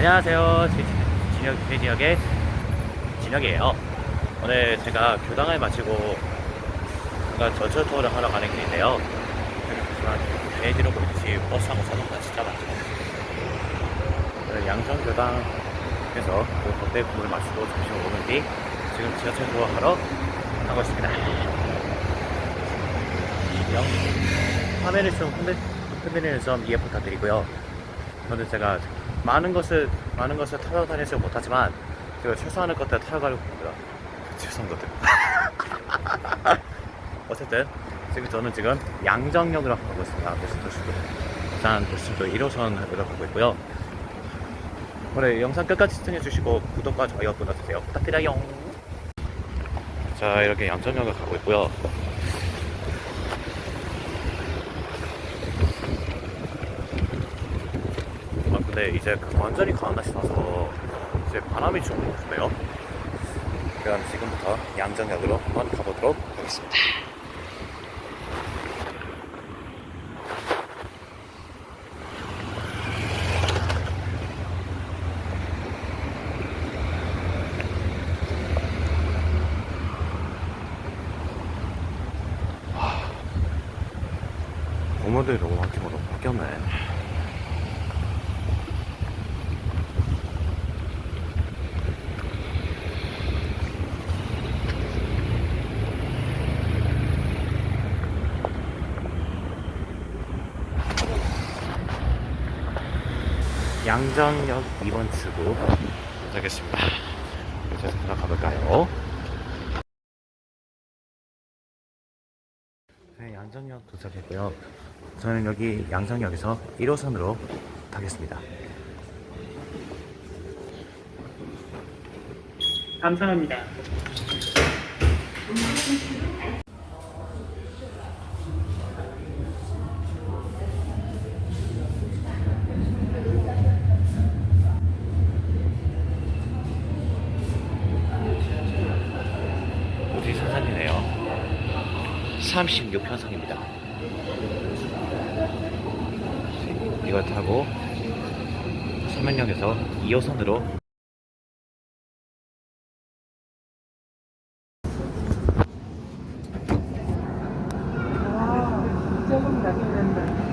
안녕하세요. 제- 진혁, 최진혁의 진혁이에요. 오늘 제가 교당을 마치고 잠깐 전철 투어를 하러 가는 길인데요. 배 뒤로 보이듯이 버스하고 자동차 진짜 많죠. 오늘 양천교당에서 그 롯데 국물을 마시고 점심을 먹은 뒤 지금 지하철 투어 하러 가고 있습니다. 영 화면을 좀 흔들, 흔들리는 점 이해 부탁드리고요. 저는 제가 많은 것을 많은 것을 타러 다니지 못하지만 제가 최소한의 것들 타러가려고 합니다. 최소한 것들. 어쨌든 지금 저는 지금 양정역으로 가고 있습니다. 도시도시도 부산 도시도 1호선으로 가고 있고요. 오늘 영상 끝까지 시청해주시고 구독과 좋아요 눌러주세요. 부탁드려요. 자 이렇게 양정역을 가고 있고요. 아 근데 이제 그 완전히 가을 날씨 나서 이제 바람이 좀 부네요. 그럼 지금부터 양정역으로 한번 가보도록 하겠습니다. 어머들이 너무 많게 너무 바뀌었네. 양정역 2번 출구 도착했습니다. 이제 들어가 볼까요? 네, 양정역 도착했고요. 저는 여기 양정역에서 1호선으로 타겠습니다. 감사합니다. 우리 사산이네요. 36편성입니다. 이걸 타고 서면역에서 2호선으로 조금 가게 된다.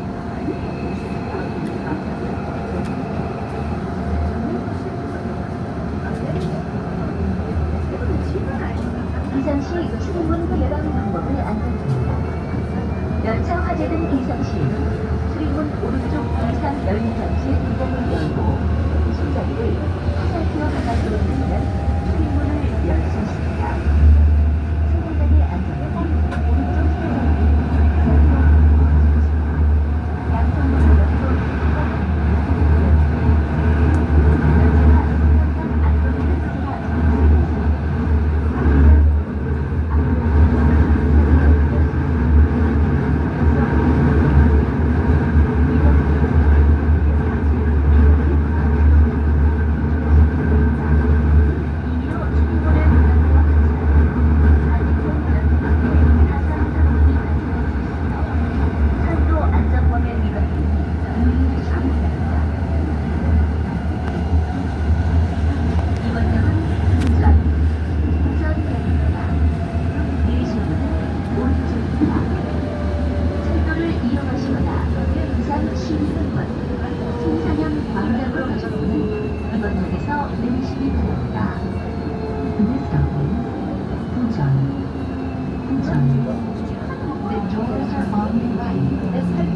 이상시 출입문 개방 방법을 안내드립니다. 화재된 이상시 출입문 오른쪽 이상 장치 문을 열고 신자리를 화살표 하나 들어주면 출입문을 열 수 있습니다. 승객들의 안전을 오른쪽 출입문 양쪽으로 열고 산도 안전범위 위반이 유의하십니다. 이번 역은 부천, 부천역입니다. 내리시는 오른쪽입니다. 철도를 이용하시거나 부산 시민권, 신사년 광장으로 가실 분은 이번 역에서 내리시기 바랍니다. Is 부천, 부천. The doors are on the right.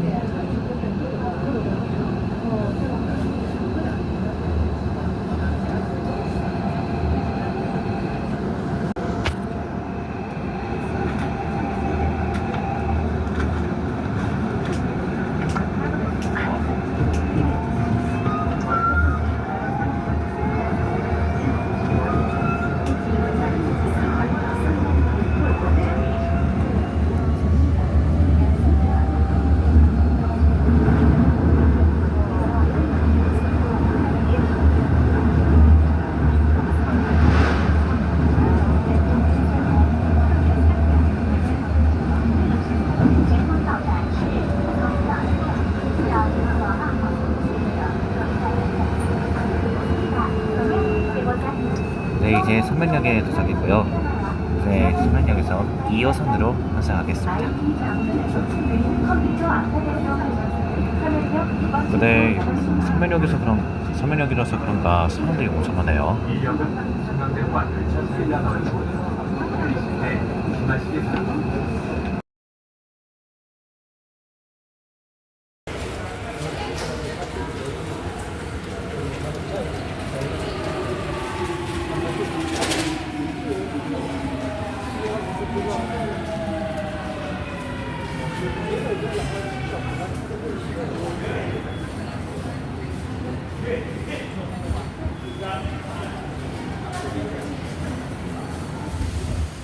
이제 선면역에 도착했고요. 이제 선면역에서 2호선으로 환승하겠습니다. 근데 선면역에서 그런 선면역이라서 그런가 사람들이 엄청 많아요.